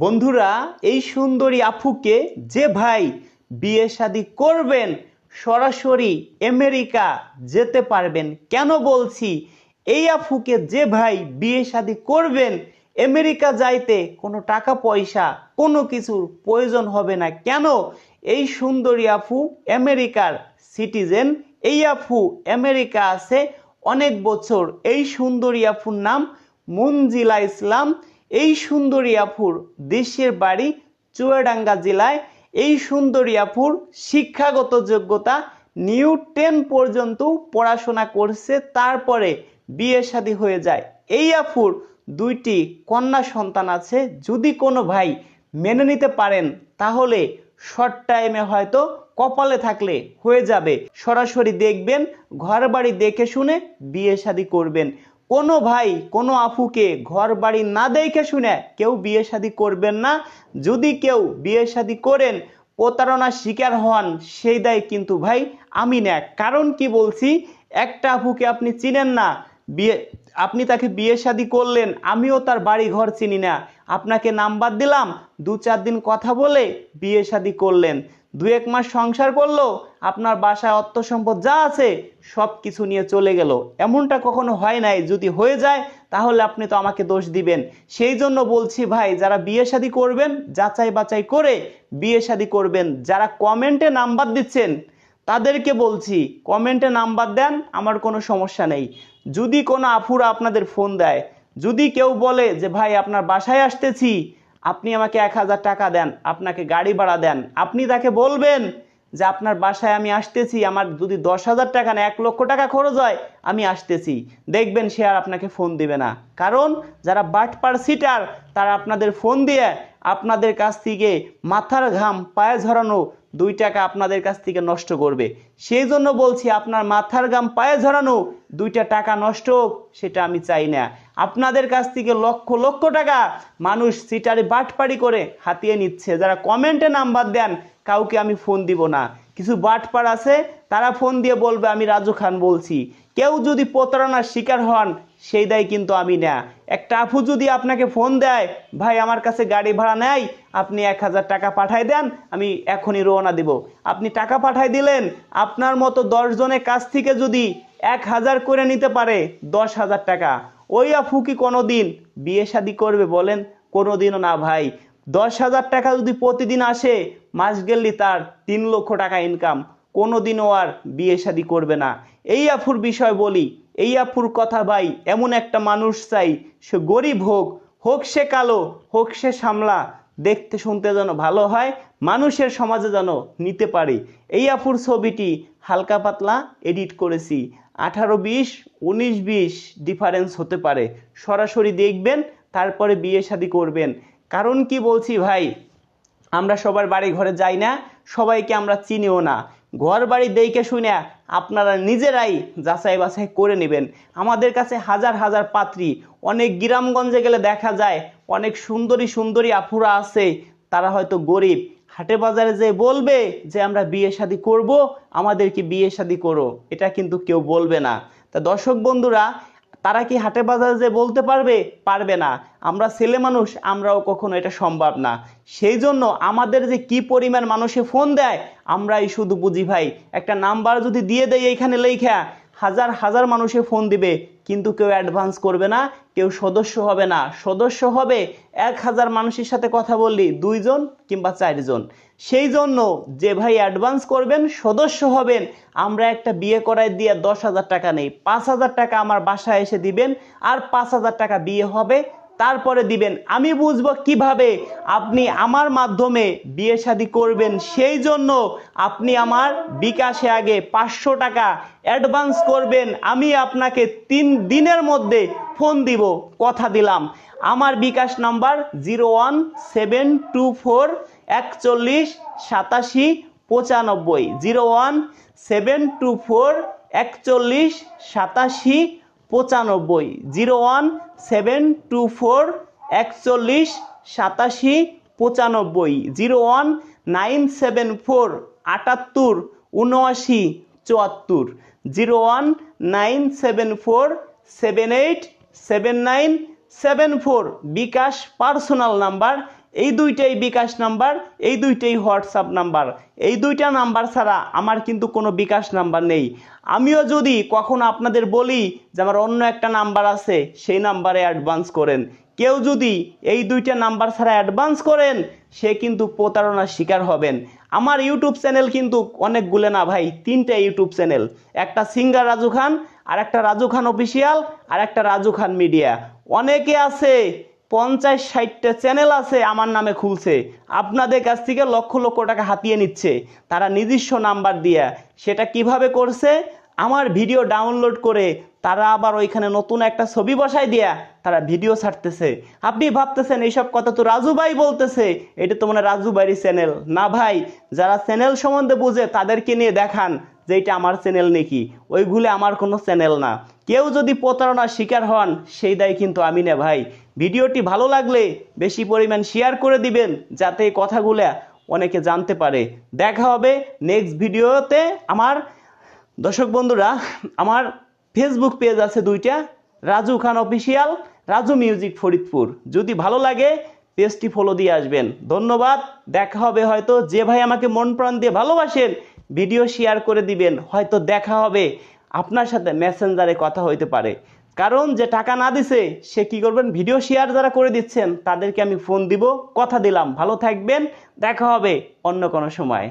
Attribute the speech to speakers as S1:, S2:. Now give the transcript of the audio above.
S1: বন্ধুরা, এই সুন্দরী আফুকে যে ভাই বিয়ে শাদি করবেন, সরাসরি আমেরিকা যেতে পারবেন, কেন বলছি? এই আফুকে যে ভাই বিয়ে শাদি করবেন, আমেরিকা যাইতে কোনো টাকা, পয়সা, কোনো কিছুর প্রয়োজন হবে না। কেন? এই সুন্দরী আফু আমেরিকার সিটিজেন। এই আফু আমেরিকা আছে অনেক বছর। এই সুন্দরী আফুর নাম মঞ্জিলা ইসলাম। এই সুন্দরী আফুর দেশের বাড়ি চুয়াডাঙ্গা জেলায়। এই সুন্দরী আফুর শিক্ষাগত যোগ্যতা নিউ টেন পর্যন্ত পড়াশোনা করছে, তারপরে বিয়ে শাদী হয়ে যায়। এই আফুর দুইটি কন্যা সন্তান আছে, যদি কোনো ভাই মেনে নিতে পারেন, তাহলে শর্ট টাইমে হয়তো কপালে থাকলে হয়ে যাবে। সরাসরি দেখবেন ঘর বাড়ি দেখে শুনে বিয়ে শাদী করবেন। কোনো ভাই, কোনো আফুকে ঘর বাড়ি না দেখে শুনে কেউ বিয়ে শাদী করবেন না। যদি কেউ বিয়ে শাদী করেন, প্রতারণার শিকার হন, সেই দায় কিন্তু ভাই আমি না কারণ কি বলছি? একটা আফুকে আপনি চিনেন না বিয়ে, আপনি তাকে বিয়ে শাদী করলেন, আমিও তার বাড়ি ঘর চিনি না। আপনাকে নাম্বার দিলাম, দু চার দিন কথা বলে বিয়ে শাদী করলেন। দু এক মাস সংসার করল, আপনার বাসায় অর্থ সম্পদ যা আছে সব কিছু নিয়ে চলে গেল। এমনটা কখনো হয় নাই, যদি হয়ে যায়, তাহলে আপনি তো আমাকে দোষ দিবেন। সেই জন্য বলছি ভাই, যারা বিয়ে শাদী করবেন, যাচাই বাছাই করে বিয়ে শাদী করবেন। যারা কমেন্টে নাম্বার দিচ্ছেন তাদেরকে বলছি কমেন্টে নাম্বার দেন, আমার কোনো সমস্যা নেই। যদি কোনো আফুরা আপনাদের ফোন দেয়, যদি কেউ বলে যে, ভাই, আপনার বাসায় আসতেছি, আপনি আমাকে এক হাজার টাকা দেন, আপনাকে গাড়ি ভাড়া দেন। আপনি তাকে বলবেন যে, আপনার বাসায় আমি আসতেছি, আমার যদি দশ হাজার টাকা না, এক লক্ষ টাকা খরচ হয়, আমি আসতেছি। দেখবেন সে আর আপনাকে ফোন দিবে না। কারণ যারা বাটপার সিটার তারা আপনাদের ফোন দিয়ে আপনাদের কাছ থেকে মাথার ঘাম পায়ে ঝরানো দুই টাকা আপনাদের কাছ থেকে নষ্ট করবে। সেই জন্য বলছি আপনার মাথার ঘাম পায়ে ঝরানো দুইটা টাকা নষ্ট হোক, সেটা আমি চাই না। আপনাদের কাছ থেকে লক্ষ লক্ষ টাকা মানুষ সিটারে বাটপাড়ি করে হাতিয়ে নিচ্ছে। যারা কমেন্টে নাম্বার দেন, কাউকে আমি ফোন দিব না। কিছু বাটপার আছে, তারা ফোন দিয়ে বলবে, আমি রাজু খান বলছি। কেউ যদি প্রতারণার শিকার হন, সেই দায় কিন্তু আমি না। একটা আফু যদি আপনাকে ফোন দেয়, ভাই, আমার কাছে গাড়ি ভাড়া নেয় আপনি এক হাজার টাকা পাঠাই দেন, আমি এখনই রওনা দিব। আপনি টাকা পাঠাই দিলেন, আপনার মতো দশজনের কাছ থেকে যদি এক হাজার করে নিতে পারে, দশ হাজার টাকা। ওই আফু কি কোনো দিন বিয়ে শাদি করবে বলেন? কোনো দিনও না, ভাই। দশ হাজার টাকা যদি প্রতিদিন আসে মাস গেলি তার তিন লক্ষ টাকা ইনকাম কোনো দিনও আর বিয়ে শাদি করবে না। এই আফুর বিষয় বলি, এই আফুর কথা ভাই, এমন একটা মানুষ চাই, সে গরিব হোক হোক সে কালো, হোক সে সামলা, দেখতে শুনতে যেন ভালো হয়, মানুষের সমাজে যেন নিতে পারে। এই আফুর ছবিটি হালকা পাতলা এডিট করেছি, আঠারো বিশ, উনিশ বিশ ডিফারেন্স হতে পারে। সরাসরি দেখবেন, তারপরে বিয়ে শাদি করবেন। কারণ কি বলছি ভাই আমরা সবার বাড়ি ঘরে যাই না, সবাইকে আমরা চিনিও না। ঘর বাড়ি দেখে শুনে আপনারা নিজেরাই যাচাই বাছাই করে নেবেন। আমাদের কাছে হাজার হাজার পাত্রী, অনেক গ্রামগঞ্জে গেলে দেখা যায়, অনেক সুন্দরী সুন্দরী আফুরা আছে, তারা হয়তো গরিব। হাটে বাজারে যে বলবে যে আমরা বিয়ে শাদি করব, আমাদেরকে বিয়ে শাদি করো, এটা কিন্তু কেউ বলবে না। তা দর্শক বন্ধুরা তারা কি হাটে বাজারে যে বলতে পারবে? পারবে না। আমরা ছেলে মানুষ, আমরাও কখনো এটা সম্ভব না। সেই জন্য আমাদের যে কি পরিমাণ মানুষে ফোন দেয়, আমরাই শুধু বুঝি ভাই। একটা নাম্বার যদি দিয়ে দেয় এইখানে লেখা হাজার হাজার মানুষে ফোন দিবে, কিন্তু কেউ অ্যাডভান্স করবে না, কেউ সদস্য হবে না। সদস্য হবে এক হাজার মানুষের সাথে কথা বললি, দুইজন কিংবা চারজন। সেই জন্য যে ভাই অ্যাডভান্স করবেন, সদস্য হবেন, আমরা একটা বিয়ে করাই দিয়ে দশ হাজার টাকা নেই। পাঁচ হাজার টাকা আমার বাসায় এসে দিবেন, আর পাঁচ হাজার টাকা বিয়ে হবে তারপরে দিবেন, আমি বুঝব কীভাবে আপনি আমার মাধ্যমে বিয়ে শাদী করবেন, সেই জন্য আপনি আমার বিকাশে আগে পাঁচশো টাকা অ্যাডভান্স করবেন, আমি আপনাকে তিন দিনের মধ্যে ফোন দিব, কথা দিলাম। আমার bKash number zero one seven two four একচল্লিশ সাতাশি পঁচানব্বই। Zero one seven two four একচল্লিশ সাতাশি পঁচানব্বই, zero one, seven, two, four, একচল্লিশ, সাতাশি, পঁচানব্বই, zero one, nine, seven, four, আটাত্তর উনআশি চুয়াত্তর, zero one, nine, seven, four, seven eight, seven nine, seven four, bKash personal number এই দুইটাই বিকাশ নাম্বার, এই দুইটাই হোয়াটসঅ্যাপ নাম্বার। এই দুইটা নাম্বার ছাড়া আমার কিন্তু কোনো বিকাশ নাম্বার নেই। আমিও যদি কখনো আপনাদের বলি যে আমার অন্য একটা নাম্বার আছে, সেই নাম্বারে অ্যাডভান্স করেন। কেউ যদি এই দুইটা নাম্বার ছাড়া অ্যাডভান্স করেন, সে কিন্তু প্রতারণার শিকার হবেন। আমার ইউটিউব চ্যানেল কিন্তু অনেকগুলো না ভাই, তিনটা ইউটিউব চ্যানেল। একটা সিঙ্গার রাজু খান আর একটা রাজু খান অফিসিয়াল আর একটা রাজু খান মিডিয়া অনেকে আছে পঞ্চাশ ষাটটা চ্যানেল আছে আমার নামে খুলছে। আপনাদের কাছ থেকে লক্ষ লক্ষ টাকা হাতিয়ে নিচ্ছে। তারা নিজস্ব নাম্বার দিয়া সেটা কীভাবে করছে? আমার ভিডিও ডাউনলোড করে তারা আবার ওইখানে নতুন একটা ছবি বসায় দিয়া তারা ভিডিও ছাড়তেছে। আপনি ভাবতেছেন, এইসব কথা তো রাজু ভাই বলতেছে। এটা তো মানে রাজু ভাইয়ের চ্যানেল না ভাই, যারা চ্যানেল সম্বন্ধে বুঝে তাদেরকে নিয়ে দেখান যে এটা আমার চ্যানেল নাকি। ওইগুলো আমার কোনো চ্যানেল না। কেউ যদি প্রতারণার শিকার হন, সেই দায় কিন্তু আমি না ভাই। ভিডিওটি ভালো লাগলে বেশি পরিমাণ শেয়ার করে দিবেন, যাতে এই কথাগুলো অনেকে জানতে পারে। দেখা হবে নেক্সট ভিডিওতে। আমার দর্শক বন্ধুরা, আমার ফেসবুক পেজ আছে দুইটা, রাজু খান অফিসিয়াল রাজু মিউজিক ফরিদপুর। যদি ভালো লাগে পেজটি ফলো দিয়ে আসবেন। ধন্যবাদ, দেখা হবে হয়তো। যে ভাই আমাকে মন প্রাণ দিয়ে ভালোবাসেন ভিডিও শেয়ার করে দিবেন। হয়তো দেখা হবে। আপনার সাথে মেসেঞ্জারে কথা হইতে পারে। কারণ যে টাকা না দিছে, সে কি করবেন? ভিডিও শেয়ার যারা করে দিচ্ছেন, তাদেরকে আমি ফোন দিব, কথা দিলাম। ভালো থাকবেন, দেখা হবে অন্য কোনো সময়।